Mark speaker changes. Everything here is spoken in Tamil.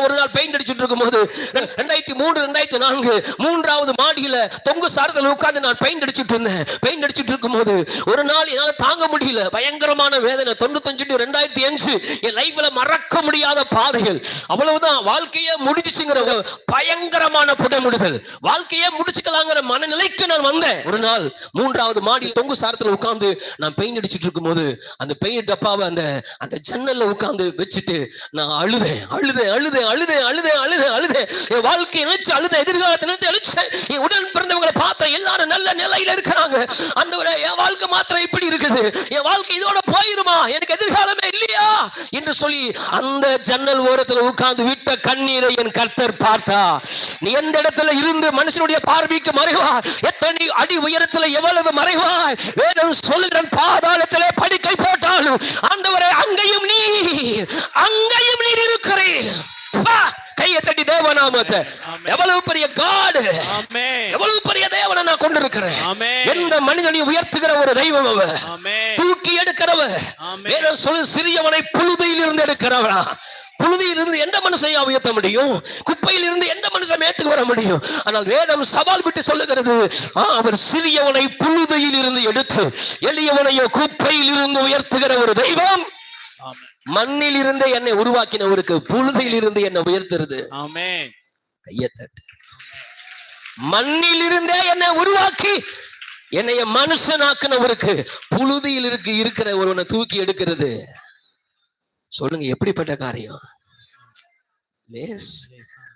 Speaker 1: நான் ஒரு நாள் பெயிண்ட் அடிச்சுட்டு இருக்கும் போது ரெண்டாயிரத்தி மூணு ரெண்டாயிரத்தி நான்கு மூன்றாவது மாடியில தொங்கு சாரத்தில் உட்கார்ந்து நான் பெயிண்ட் அடிச்சுட்டு இருந்தேன். பெயிண்ட் அடிச்சுட்டு இருக்கும் போது ஒரு நாள் என்னால் தாங்க முடியல. பயங்கரமான வேதனை. தொண்ணூத்தஞ்சு டு ரெண்டாயிரத்தி அஞ்சு என் லைஃப்ல மறக்க முடியாத பாதைகள். அவ்வளவுதான். வாழ்க்கையே முடிஞ்சுச்சுங்கிற பயங்கரமான புடமுடுதல். வாழ்க்கையே முடிச்சுக்கலாங்கிற மனநிலைக்கு நான் வந்தேன். ஒரு நாள் மூன்றாவது மாடியில் தொங்கு சாரத்தில் உட்கார்ந்து நான் பெயிண்ட் இருக்கும் போது அந்த பெயிண்ட் டப்பாவை அந்த அந்த ஜன்னல்ல உட்கார்ந்து வச்சுட்டு நான் அழுதேன். அழுதேன் அழுதேன் அழுதேன். அழுது அழுது அழுது அழுது. என் வாழ்க்கை நினைச்சு அழுது எதிர்காலத்தை நினைச்சு அழிச்சு. என் உடன் பிறந்தவங்களை பார்த்தேன் எல்லாரும் நல்ல நிலையில இருக்கிறாங்க. அந்த என் வாழ்க்கை மாத்திரம் இப்படி இருக்குது. என் வாழ்க்கை இதோட போயிருமா? எனக்கு எதிர்காலமே இல்லையா? என்று சொல்லி அந்த ஜன்னல் ஓரத்துல உட்கார்ந்து விட்ட கண்ணீரை என் கர்த்தர் பார்த்தா நீ எந்த இடத்துல இருந்து மனுஷனுடைய பார்வைக்கு மறைவா எத்தனை அடி உயரத்துல எவ்வளவு மறைவா வேதம் சொல்லுகிற பாதாளத்திலே படுக்கை போட்டாலும் ஆண்டவரே அங்கேயும் நீ அங்கேயும் நீர் இருக்கிறேன் பா, கையை தட்டி தேவநாமத்தை.
Speaker 2: ஆமென்.
Speaker 1: எவ்வளவு பெரிய காடு எவ்வளவு பெரிய தேவனை நான் கொண்டிருக்கிறேன். எந்த மனிதனையும் உயர்த்துகிற ஒரு தெய்வம் அவர். தூக்கி எடுக்கிறவர். வேதம் சொல்லு சிறியவனை புழுதியில் இருந்து எடுக்கிறவரா? புழுதியில் இருந்து எந்த மனுஷையா உயர்த்த முடியும்? குப்பையில் இருந்து எந்த மனுஷன் மேட்டுக்கு வர முடியும்? ஆனால் வேதம் சவால் விட்டு சொல்லுகிறது அவர் சிறியவனை புழுதியில் இருந்து எடுத்து எளியவனையோ குப்பையில் இருந்து உயர்த்துகிற ஒரு தெய்வம். மண்ணில் இருந்து என்னை உருவாக்கினவருக்கு புழுதியில் இருந்து என்னை உயர்த்துறது.
Speaker 2: ஆமென்.
Speaker 1: கையை தட்டு. மண்ணில் இருந்தே என்னை உருவாக்கி என்னைய மனுஷனாக்குனவருக்கு புழுதியில் இருக்கு இருக்கிற ஒருவனை தூக்கி எடுக்கிறது. சொல்லுங்க எப்படிப்பட்ட காரியம்? லேஸ்